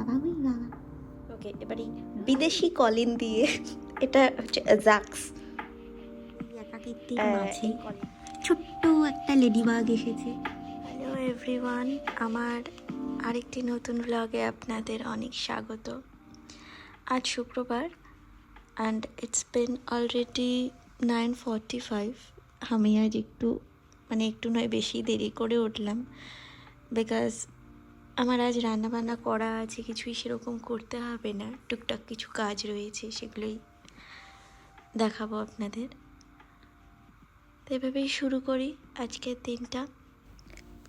ওই বাবা ওকে এবারে বিদেশি কলিন দিয়ে এটা হচ্ছে জাক্স একাকিত্বের মাঝে। ছোট্ট একটা লেডিবাগ এসেছে। হ্যালো এভরিওয়ান আমার আরেকটি নতুন ব্লগে আপনাদের অনেক স্বাগত। আজ শুক্রবার and it's been already nine forty five আমি আজ একটু মানে একটু নয় বেশি দেরি করে উঠলাম। বিকজ আমার আজ রান্নাবান্না করা আছে, কিছুই সেরকম করতে হবে না। টুকটাক কিছু কাজ রয়েছে, সেগুলোই দেখাবো আপনাদের। তো এভাবেই শুরু করি আজকের দিনটা।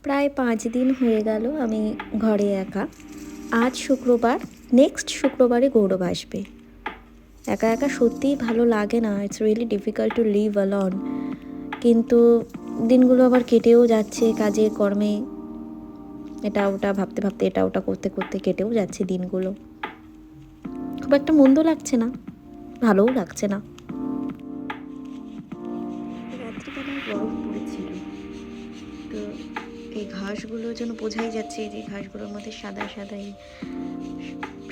প্রায় পাঁচ দিন হয়ে গেল আমি ঘরে একা। আজ শুক্রবার নেক্সট শুক্রবারে গৌরব আসবে। একা একা সত্যিই ভালো লাগে না it's really difficult to live alone কিন্তু দিনগুলো আবার কেটেও যাচ্ছে কাজে কর্মে এটা ওটা ভাবতে ভাবতে, এটা ওটা করতে করতে কেটেও যাচ্ছে দিনগুলো। খুব একটা মন্দ লাগছে না, ভালোও লাগছে না। বরফ তো এই ঘাসগুলো যেন বোঝাই যাচ্ছে যে ঘাসগুলোর মধ্যে সাদা সাদাই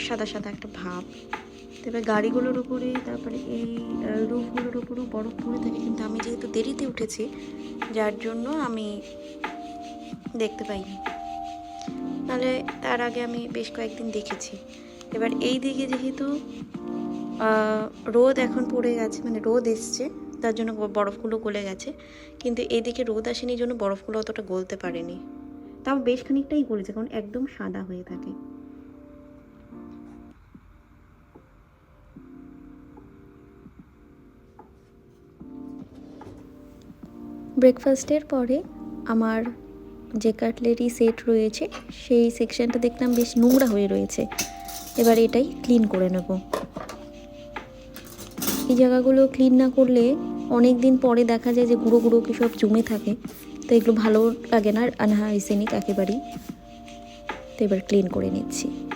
সাদা সাদা একটা ভাব। তবে গাড়িগুলোর উপরে, তারপরে এই রুফগুলোর উপরেও বরফ পড়ে থাকে। কিন্তু আমি যেহেতু দেরিতে উঠেছি, যার জন্য আমি দেখতে পাইনি। নাহলে তার আগে আমি বেশ কয়েকদিন দেখেছি। এবার এই দিকে যেহেতু রোদ এখন পড়ে গেছে মানে রোদ এসছে, তার জন্য বরফগুলো গলে গেছে। কিন্তু এদিকে রোদ আসেনি জন্য বরফগুলো অতটা গলতে পারেনি। তাও বেশ খানিকটাই গলেছে, কারণ একদম সাদা হয়ে থাকে। ব্রেকফাস্টের পরে আমার যে কাটলেরি সেট রয়েছে, সেই সেকশনটা দেখলাম বেশ নোংরা হয়ে রয়েছে। এবার এটাই ক্লিন করে নেব। এই জায়গাগুলো ক্লিন না করলে অনেক দিন পরে দেখা যায় যে গুঁড়ো গুঁড়ো কি সব জমে থাকে। তো এগুলো ভালো লাগে না আনহাইজেনিক একেবারেই। তো এবার ক্লিন করে নিচ্ছি।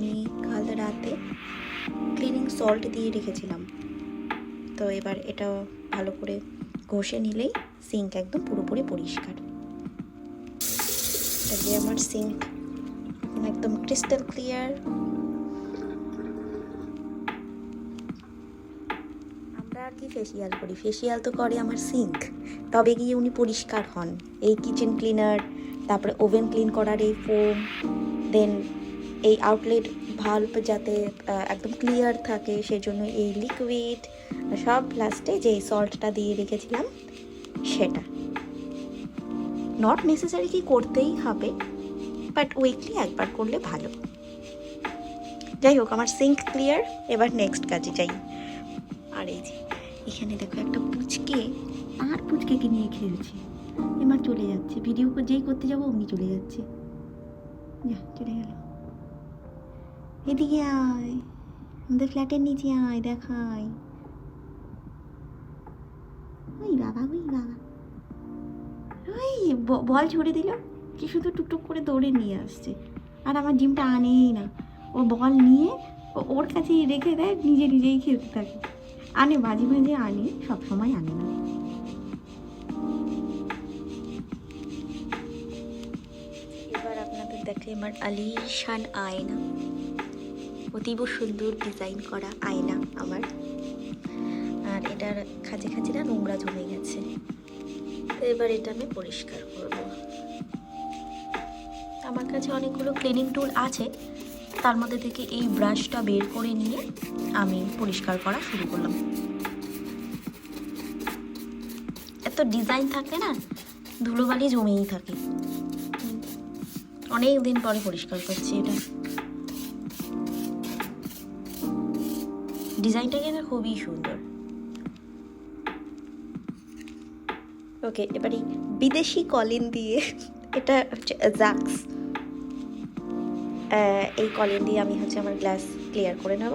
আমি কাল রাতে ক্লিনিং সল্ট দিয়ে রেখেছিলাম। তো এবার এটা ভালো করে ঘষে নিলেই সিঙ্ক একদম পুরোপুরি পরিষ্কার। আমার সিঙ্ক একদম ক্রিস্টাল ক্লিয়ার আমরা আর কি ফেসিয়াল করি? ফেসিয়াল তো করে আমার সিঙ্ক তবে গিয়ে উনি পরিষ্কার হন। এই কিচেন ক্লিনার তারপরে ওভেন ক্লিন করার এই ফোম দেন এই আউটলেট ভাল্ব যাতে একদম ক্লিয়ার থাকে, সেজন্য এই লিকুইড সব লাস্টে যে সল্টটা দিয়ে রেখেছিলাম, সেটা। নট নেসেসারি কি করতেই হবে বাট উইকলি একবার করলে ভালো। যাই হোক, আমার সিঙ্ক ক্লিয়ার এবার নেক্সট কাজে যাই। আর এই যে, এখানে দেখো একটা পুচকে, আর পুচকেকে নিয়ে খেলছে। এবার চলে যাচ্ছে ভিডিও যেই করতে যাব, অমনি চলে যাচ্ছে। যা, চলে গেল। এদিকে আয়, আমাদের ফ্ল্যাটের নিচে আয় দেখায় ওই বাবা ওই বাবা। ওই বল ছুড়ে দিল। কি শুধু টুকটুক করে দৌড়ে নিয়ে আসছে। আর আমার ডিমটা আনেই না। ও বল নিয়ে ওর কাছেই রেখে দেয়, নিজে নিজেই খেলতে থাকে। আনে, মাঝে মাঝে আনে, সব সময় আনে না। এবার আপনাদের দেখে আমার আলিশান আয়না। অতীব সুন্দর ডিজাইন করা আয়না আমার। আর এটার খাঁচে খাঁচে না নোংরা জমে গেছে। তো এবার এটা আমি পরিষ্কার করব। আমার কাছে অনেকগুলো ক্লিনিং টুল আছে। তার মধ্যে থেকে এই ব্রাশটা বের করে নিয়ে আমি পরিষ্কার করা শুরু করলাম। এত ডিজাইন থাকে না ধুলোবালি জমেই থাকে। অনেক দিন পরে পরিষ্কার করছি এটা। ডিজাইনটা কিন্তু খুবই সুন্দর। ওকে এবারে বিদেশি কলিন দিয়ে, এটা হচ্ছে জাক্স এই কলিন দিয়ে আমি হচ্ছে আমার গ্লাস ক্লিয়ার করে নেব।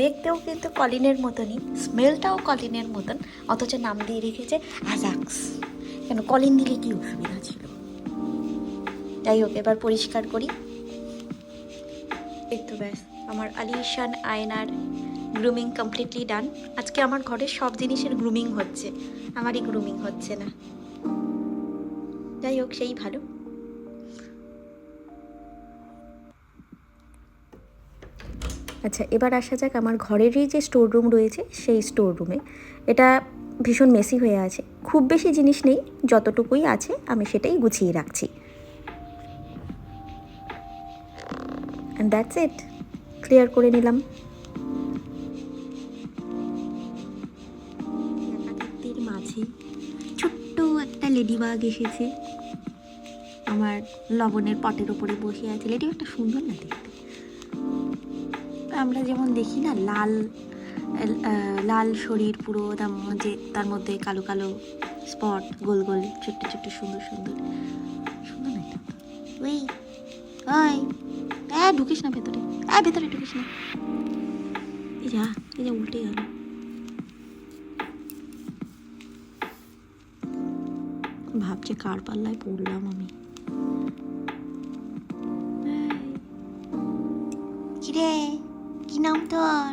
দেখতেও কিন্তু কলিনের মতনই স্মেলটাও কলিনের মতন, অথচ নাম দিয়ে রেখেছে আজাক্স কেন, কলিন দিলে কি অসুবিধা ছিল? যাই হোক, এবার পরিষ্কার করি। তো ব্যাস আমার আলিশান, আয়নার গ্রুমিং কমপ্লিটলি ডান আজকে আমার ঘরের সব জিনিসের গ্রুমিং হচ্ছে। আমারই গ্রুমিং হচ্ছে না। যাই হোক, সেই ভালো। আচ্ছা এবার আসা যাক আমার ঘরেরই যে স্টোর রুম রয়েছে, সেই স্টোর রুমে এটা ভীষণ মেসি হয়ে আছে। খুব বেশি জিনিস নেই, যতটুকুই আছে, আমি সেটাই গুছিয়ে রাখছি। অ্যান্ড দ্যাটস ইট ক্লিয়ার করে নিলাম। মাঝে ছোট্ট একটা লেডিবাগ এসেছে। আমার লবণের পটের ওপরে বসে আছে। লেডিবাগটা সুন্দর না দেখতে? আমরা যেমন দেখি না, লাল লাল শরীর পুরো মধ্যে, তার মধ্যে কালো কালো স্পট গোল গোল, ছোট্ট ছোট্ট, সুন্দর সুন্দর। সুন্দর না ওই ওই এ, ঢুকিস না ভেতরে। এ, ভেতরে ঢুকিস না। এই যা এই যা উল্টে গেল। ভাবছে কার পাল্লায় পড়লাম আমি। কিরে, কি নাম তোর?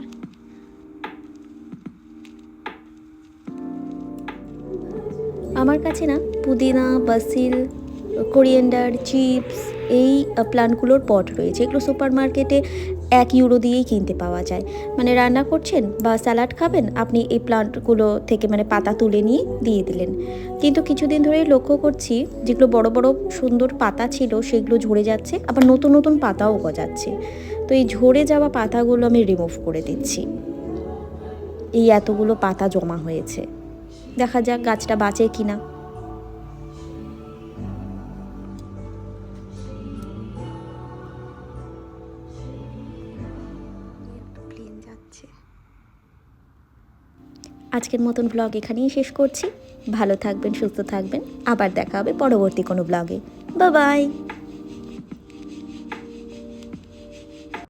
আমার কাছে না, পুদিনা, বাসিল কোরিয়েন্ডার চিপস এই প্লান্টগুলোর পট রয়েছে। এগুলো সুপার মার্কেটে এক ইউরো দিয়েই কিনতে পাওয়া যায়। মানে রান্না করছেন বা স্যালাড খাবেন, আপনি এই প্লান্টগুলো থেকে মানে পাতা তুলে নিয়ে দিয়ে দিলেন। কিন্তু কিছুদিন ধরেই লক্ষ্য করছি, যেগুলো বড় বড় সুন্দর পাতা ছিল, সেগুলো ঝরে যাচ্ছে, আবার নতুন নতুন পাতাও গজাচ্ছে। তো এই ঝরে যাওয়া পাতাগুলো আমি রিমুভ করে দিচ্ছি। এই এতগুলো পাতা জমা হয়েছে। দেখা যাক গাছটা বাঁচে কিনা। যাচ্ছে আজকের মতন ব্লগ এখানেই শেষ করছি। ভালো থাকবেন, সুস্থ থাকবেন। আবার দেখা হবে পরবর্তী কোনো ব্লগে বাই